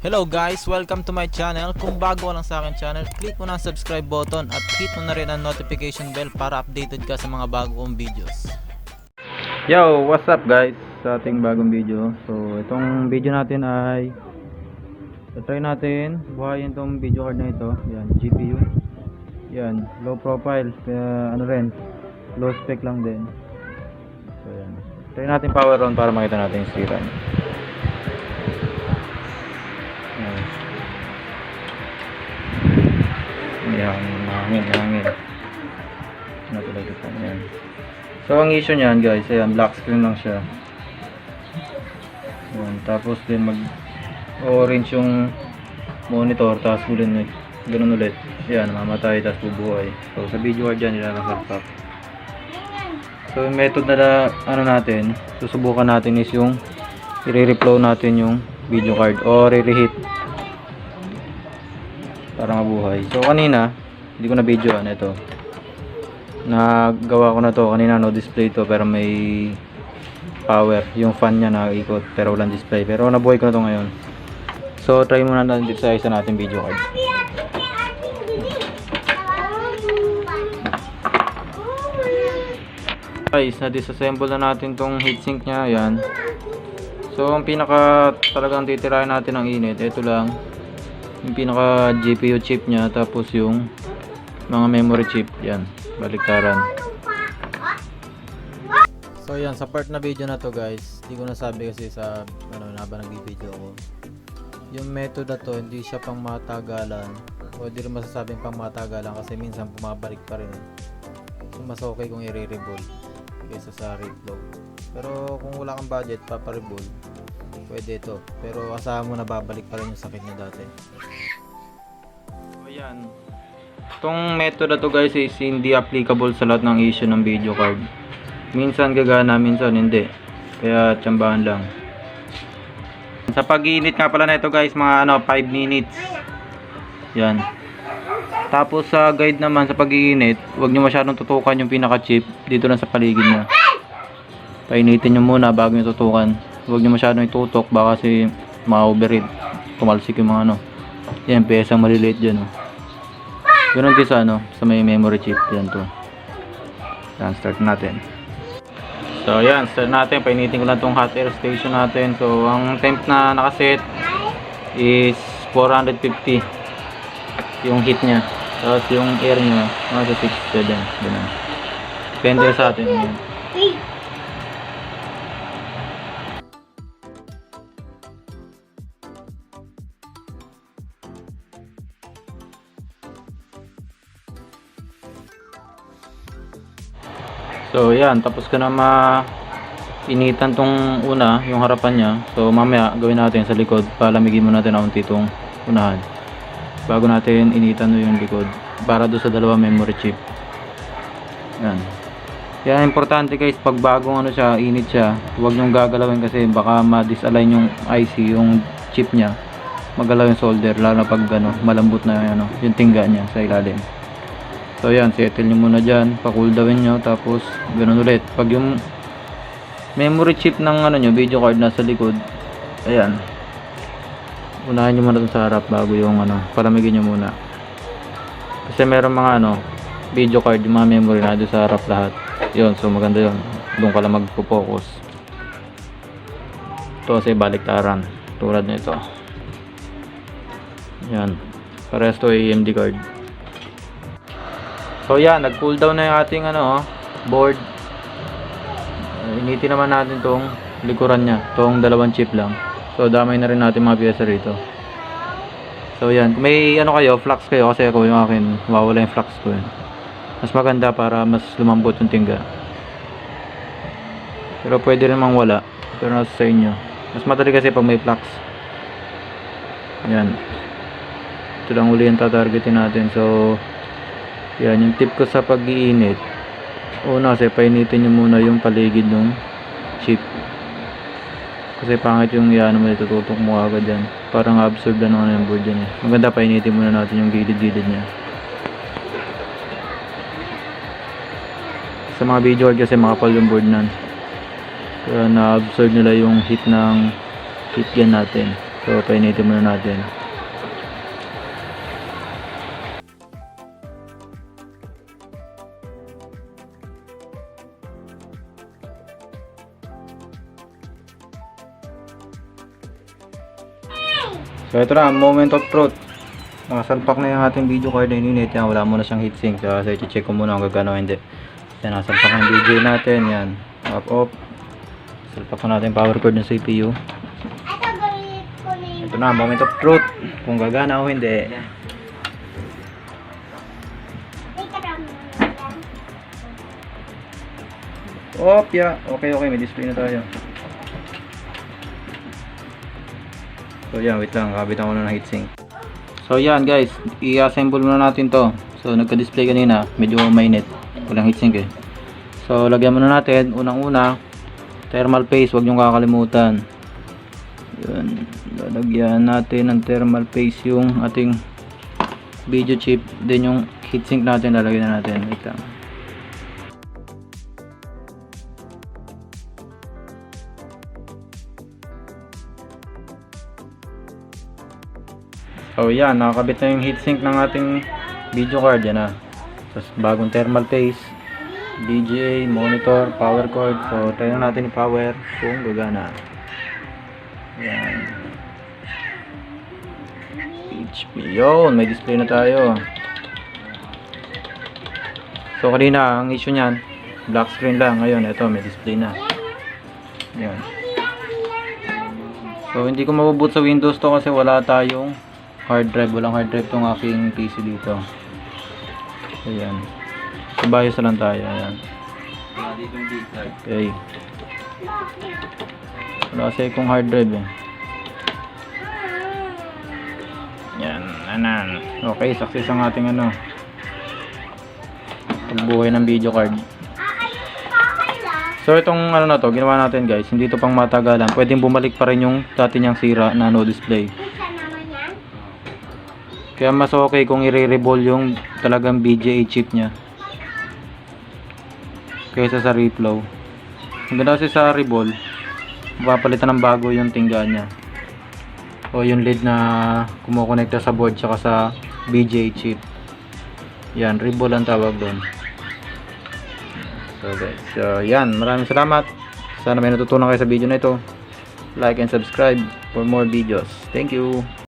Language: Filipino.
Hello guys, welcome to my channel. Kung bago lang sa akin channel, click mo na ang subscribe button at hit mo na rin ang notification bell para updated ka sa mga bago kong videos. Yo, what's up guys? Sa ating bagong video. So, itong video natin ay try natin buhayin itong video card na ito. Yan, GPU. Yan, low profile. Kaya ano rin, low spec lang din. So, yan. Try natin power on para makita natin yung sira. Yan, hangin, hangin. Natulog ito. Yan. So, ang issue niyan guys, ayan, black screen lang siya. Ayan, tapos din mag orange yung monitor, tapos ulit, ganun ulit. Ayan, mamatay, tapos bubuhay. So, sa video card dyan, nilalagay So, yung method na, na ano natin, susubukan natin is yung i-reflow natin yung video card o re-reheat para mabuhay. So, kanina, hindi ko na video ano ito nagawa ko na to. Kanina no display to pero may power. Yung fan niya nakikot pero walang display. Pero nabuhay ko na to ngayon. So try muna natin dito sa isa natin video card. Guys na disassemble na natin tong heatsink niya. Yan so ang pinaka talagang titirahin natin ng init ito lang yung pinaka GPU chip niya tapos yung mga memory chip yan baliktaran. So yan sa part na video na to guys hindi ko nasabi kasi sa ano habang nag-video ko yung method na to hindi siya pang matagalan o hindi rin masasabing pang matagalan kasi minsan bumabalik pa rin so mas okay kung i-reroll kaysa sa reflow pero kung wala kang budget papareroll pwede ito pero asahan mo na babalik pa rin yung sakit niya dati so yan Itong method na to guys is hindi applicable sa lahat ng issue ng video card. Minsan gagana, minsan hindi. Kaya tsambahan lang. Sa pag-iinit nga pala na ito guys, mga ano, 5 minutes. Yan. Tapos sa guide naman sa pag-iinit, huwag nyo masyadong tutukan yung pinaka-chip dito lang sa paligid niya. Painitin nyo muna bago nyo tutukan. Huwag nyo masyadong itutok, baka kasi ma-overheat. Tumalsik yung mga ano. Yan, pesang maliliit dyan. Oh. Ganun din sa ano, sa may memory chip. Yan to. Yan, start natin. So, yan, start natin. Painitin ko lang tong hot air station natin. So, ang temp na nakaset is 450 yung heat niya. Tapos yung air niya, nasa 67. Ganun. Depende sa atin. Yan. So, yan. Tapos ko na ma initan tong una, yung harapan niya. So, mamaya gawin natin sa likod. Palamigin mo natin ang titong unahan. Bago natin initan yung likod. Para do sa dalawa memory chip. Yan. Yan, importante guys, pag bagong ano siya, init siya, huwag niyong gagalawin kasi baka ma-disalign yung IC, yung chip niya. Magalaw yung solder, lalo pag ano, malambot na yung, ano, yung tingga niya sa ilalim. So yan, settle nyo muna dyan, pa-cool downin nyo, tapos ganun ulit. Pag yung memory chip ng ano nyo, video card nasa likod, ayan, unahin nyo muna sa harap bago yung ano, palamigin nyo muna. Kasi meron mga ano, video card, yung mga memory na sa harap lahat. Yun, so maganda yun. Doon ka lang magpo-focus. Ito kasi baliktaran, tulad nito. Yan, parehas to AMD card. So yan, nag-cool down na yung ating ano, oh, board. Initin naman natin tong likuran niya, tong dalawang chip lang. So damay na rin natin mga piyesa rito. So yan, may ano kayo, flux kayo kasi ako yung akin, mawawala yung flux ko yun. Mas maganda para mas lumambot yung tingga. Pero pwede rin mang wala. Pero nasa sa inyo. Mas madali kasi pag may flux. Yan. Ito lang uli yung tatargetin natin. So, yan, yung tip ko sa pag-iinit. Una kasi painitin nyo muna yung paligid ng chip. Kasi pangit yung yan mo dito mo agad yan. Parang absorb na naman yung board yan eh. Maganda painitin muna natin yung gilid-gilid niya. Sa mga video card kasi makapal yung board nan. Kaya na-absorb nila yung heat ng heat gun natin. So, painitin muna natin. So ito na, moment of truth. Nakasalpak na yung ating video card na ininit. Yan, wala muna siyang heatsink. So, so check ko muna kung gagano hindi. Yan, nakasalpak na video natin. Yan, off off. Salpak na natin power cord ng CPU. Ito, na moment of truth. Kung gagana o hindi. Teka lang muna lang. Op, yeah. Okay, okay. May display na tayo. Yan. Wait lang. Kabitan ko na ng heatsink. So, yan guys. I-assemble muna natin to. So, nagka-display kanina. Medyo mainit. Walang heatsink eh. So, lagyan muna natin. Unang-una, thermal paste. Huwag niyong kakalimutan. Yun. Lalagyan natin ng thermal paste yung ating video chip. Then, yung heatsink natin lalagyan na natin. Wait lang. So yan, nakakabit na yung heatsink ng ating video card yan ah. Tapos bagong thermal paste, DJI, monitor, power cord. So tayo natin yung power kung gagana. Yan. HP. Yun, may display na tayo. So kanina, ang issue niyan, black screen lang. Ngayon, ito, may display na. Yan. So hindi ko mabuboot sa Windows to kasi wala tayong hard drive. Walang hard drive tong aking PC dito. Ayan. So bios lang tayo. Ayan. Okay. Wala kasi akong hard drive eh. Yan. Anan. Okay. Success ang ating ano. Pagbuhay ng video card. So itong ano na to, ginawa natin guys, hindi to pang matagalan. Pwedeng bumalik pa rin yung dati niyang sira na no display. Kaya mas okay kung i-reball yung talagang BGA chip niya. Kaysa sa reflow. Ganda kasi sa reball, mapapalitan ng bago yung tingga niya. O yung lead na kumukonekta sa board tsaka sa BGA chip. Yan, reball ang tawag doon. So guys, so yan, maraming salamat. Sana may natutunan kayo sa video na ito. Like and subscribe for more videos. Thank you.